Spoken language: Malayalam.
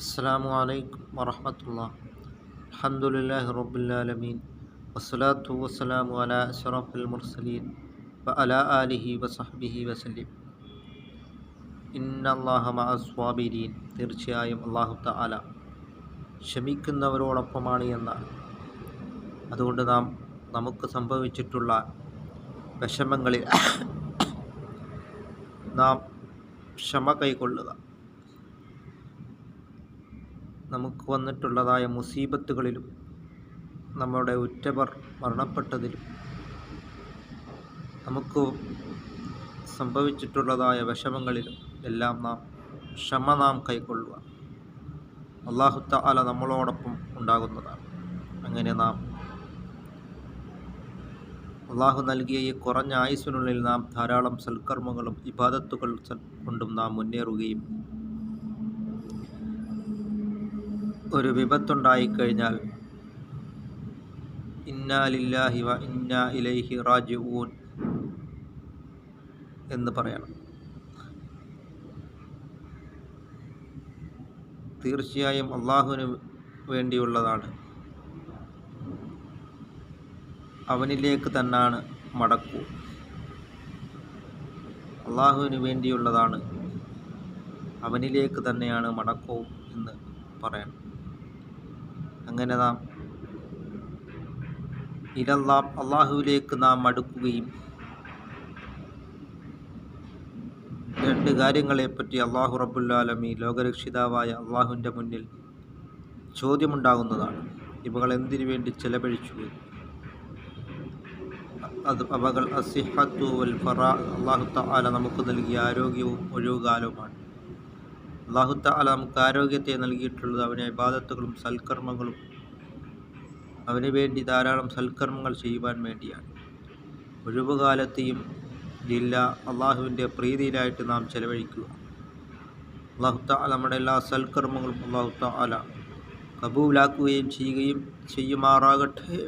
അസ്സാം വലൈക്കും വറഹമത്തുള്ള. അഹമ്മദുല്ലാ റബുല്ലാലമീൻ വസ്സലാത്തു വസ്സലാമു അല ഷറഫുൽ മുർസലീൻ വ അല ആലിഹി വസഹബിഹി വസലീം ഇന്നല്ലാഹമാബിരീൻ തീർച്ചയായും അള്ളാഹു തആല ക്ഷമിക്കുന്നവരോടൊപ്പമാണ് എന്ന് അതുകൊണ്ട് നാം നമുക്ക് സംഭവിച്ചിട്ടുള്ള വിഷമങ്ങളിൽ നാം ക്ഷമ കൈക്കൊള്ളുക. നമുക്ക് വന്നിട്ടുള്ളതായ മുസീബത്തുകളിലും നമ്മുടെ ഉറ്റവർ മരണപ്പെട്ടതിലും നമുക്ക് സംഭവിച്ചിട്ടുള്ളതായ വിഷമങ്ങളിലും എല്ലാം നാം ക്ഷമ നാം കൈക്കൊള്ളുക. അള്ളാഹുത്ത അല നമ്മളോടൊപ്പം ഉണ്ടാകുന്നതാണ്. അങ്ങനെ നാം അള്ളാഹു നൽകിയ ഈ കുറഞ്ഞ ആയുസ്സിനുള്ളിൽ നാം ധാരാളം സൽക്കർമ്മങ്ങളും ഇബാദത്തുകൾ കൊണ്ടും നാം മുന്നേറുകയും ഒരു വിപത്തുണ്ടായിക്കഴിഞ്ഞാൽ ഇന്നാലില്ലാഹി വ ഇന്നാ ഇലൈഹി റാജിഊൻ എന്ന് പറയണം. തീർച്ചയായും അള്ളാഹുവിന് വേണ്ടിയുള്ളതാണ്. അവനിലേക്ക് തന്നാണ് മടക്കൂ. അള്ളാഹുവിന് വേണ്ടിയുള്ളതാണ് അവനിലേക്ക് തന്നെയാണ് മടക്കവും എന്ന് പറയണം. അങ്ങനെ നാം ഇലല്ലാം അള്ളാഹുവിലേക്ക് നാം അടുക്കുകയും രണ്ട് കാര്യങ്ങളെപ്പറ്റി അള്ളാഹു റബുല്ലാലമി ലോകരക്ഷിതാവായ അള്ളാഹുവിന്റെ മുന്നിൽ ചോദ്യമുണ്ടാകുന്നതാണ്. ഇവകൾ എന്തിനു വേണ്ടി ചെലവഴിച്ചു? അത് അവകൾ അസിഹത്തു വൽ ഫറ. അള്ളാഹു തആല നമുക്ക് നൽകിയ ആരോഗ്യവും ഒഴിവുകാലവുമാണ്. അള്ളാഹു അല നമുക്ക് ആരോഗ്യത്തെ നൽകിയിട്ടുള്ളത് അവനെ ഇബാദത്തുകളും സൽക്കർമ്മങ്ങളും അവന് വേണ്ടി ധാരാളം സൽക്കർമ്മങ്ങൾ ചെയ്യുവാൻ വേണ്ടിയാണ്. ഒഴിവുകാലത്തെയും ജില്ല അള്ളാഹുവിന്റെ പ്രീതിയിലായിട്ട് നാം ചെലവഴിക്കുക. അള്ളാഹു തആല നമ്മുടെ എല്ലാ സൽക്കർമ്മങ്ങളും അള്ളാഹു അല കബൂലാക്കുകയും ചെയ്യുകയും ചെയ്യുമാറാകട്ടെ.